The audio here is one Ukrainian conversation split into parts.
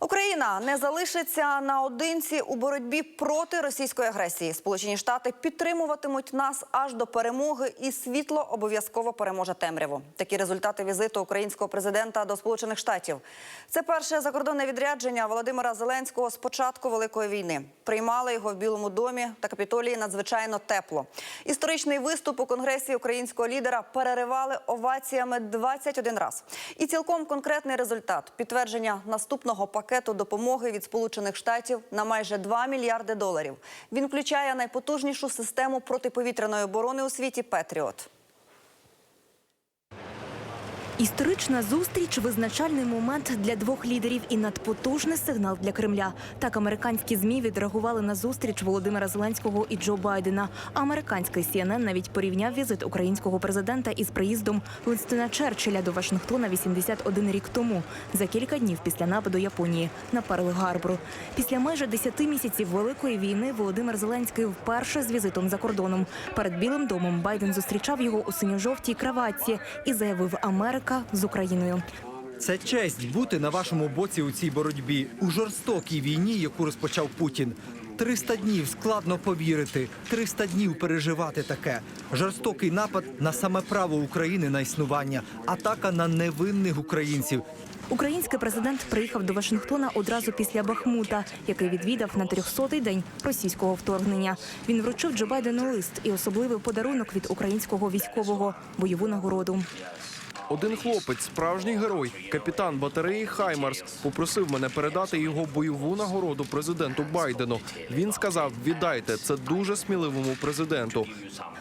Україна не залишиться наодинці у боротьбі проти російської агресії. Сполучені Штати підтримуватимуть нас аж до перемоги, і світло обов'язково переможе темряву. Такі результати візиту українського президента до Сполучених Штатів. Це перше закордонне відрядження Володимира Зеленського з початку великої війни. Приймали його в Білому домі та капітолії надзвичайно тепло. Історичний виступ у конгресі українського лідера переривали оваціями 21 раз. І цілком конкретний результат підтвердження наступного пакету допомоги від Сполучених Штатів на майже 2 мільярди доларів. Він включає найпотужнішу систему протиповітряної оборони у світі Петріот. Історична зустріч визначальний момент для двох лідерів і надпотужний сигнал для Кремля. Так американські змі відреагували на зустріч Володимира Зеленського і Джо Байдена. Американський CNN навіть порівняв візит українського президента із приїздом Вінстона Черчилля до Вашингтона 81 рік тому, за кілька днів після нападу Японії на Перл-Гарбору. Після майже 10 місяців великої війни Володимир Зеленський вперше з візитом за кордоном. Перед Білим домом Байден зустрічав його у синьо-жовтій краватці і заявив Америка з Україною. Це честь бути на вашому боці у цій боротьбі у жорстокій війні, яку розпочав Путін. 300 днів складно повірити, 300 днів переживати таке. Жорстокий напад на саме право України на існування, атака на невинних українців. Український президент приїхав до Вашингтона одразу після Бахмута, який відвідав на 300-й день російського вторгнення. Він вручив Джо Байдену лист і особливий подарунок від українського військового бойову нагороду. Один хлопець, справжній герой, капітан батареї Хаймарс, попросив мене передати його бойову нагороду президенту Байдену. Він сказав: віддайте це дуже сміливому президенту.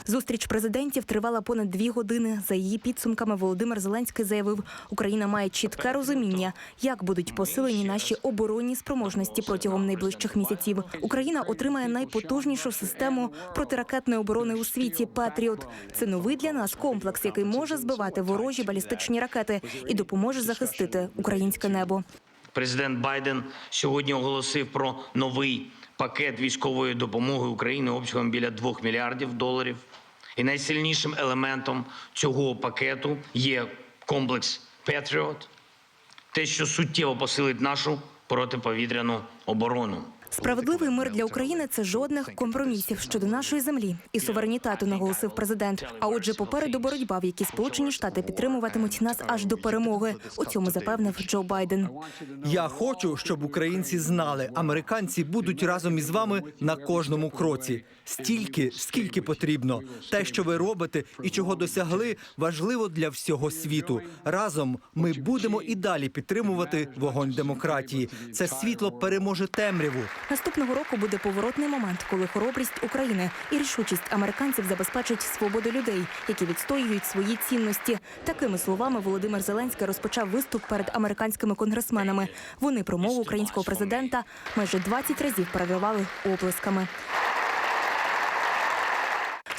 Зустріч президентів тривала понад дві години. За її підсумками Володимир Зеленський заявив, Україна має чітке розуміння, як будуть посилені наші оборонні спроможності протягом найближчих місяців. Україна отримає найпотужнішу систему протиракетної оборони у світі Петріот. Це новий для нас комплекс, який може збивати ворожі балістичні ракети і допоможе захистити українське небо. Президент Байден сьогодні оголосив про новий пакет військової допомоги Україні обсягом біля 2 мільярдів доларів. І найсильнішим елементом цього пакету є комплекс Петріот, те, що суттєво посилить нашу протиповітряну оборону. Справедливий мир для України це жодних компромісів щодо нашої землі і суверенітету, наголосив президент. А отже, попереду боротьба, в якій Сполучені Штати підтримуватимуть нас аж до перемоги. У цьому запевнив Джо Байден. Я хочу, щоб українці знали, американці будуть разом із вами на кожному кроці. Стільки, скільки потрібно. Те, що ви робите і чого досягли, важливо для всього світу. Разом ми будемо і далі підтримувати вогонь демократії. Це світло переможе темряву. Наступного року буде поворотний момент, коли хоробрість України і рішучість американців забезпечить свободу людей, які відстоюють свої цінності. Такими словами Володимир Зеленський розпочав виступ перед американськими конгресменами. Вони промову українського президента майже 20 разів перевивали оплесками.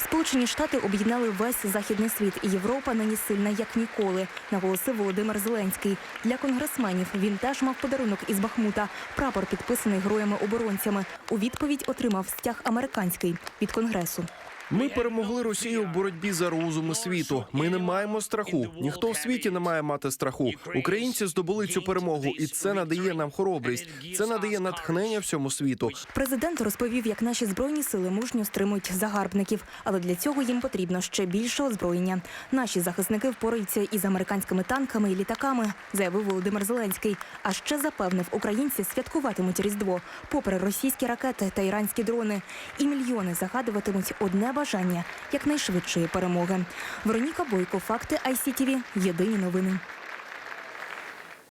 Сполучені Штати об'єднали весь західний світ, і Європа нині сильна як ніколи, наголосив Володимир Зеленський. Для конгресменів він теж мав подарунок із Бахмута. Прапор підписаний героями-оборонцями. У відповідь отримав стяг американський від конгресу. Ми перемогли Росію в боротьбі за розуми світу. Ми не маємо страху. Ніхто в світі не має мати страху. Українці здобули цю перемогу, і це надає нам хоробрість. Це надає натхнення всьому світу. Президент розповів, як наші збройні сили мужньо стримують загарбників, але для цього їм потрібно ще більше озброєння. Наші захисники впораються із американськими танками і літаками, заявив Володимир Зеленський. А ще запевнив, українці святкуватимуть різдво, попри російські ракети та іранські дрони. І мільйони загадуватимуть одне бажання якнайшвидшої перемоги. Вероніка Бойко, факти ICTV, Єдині новини.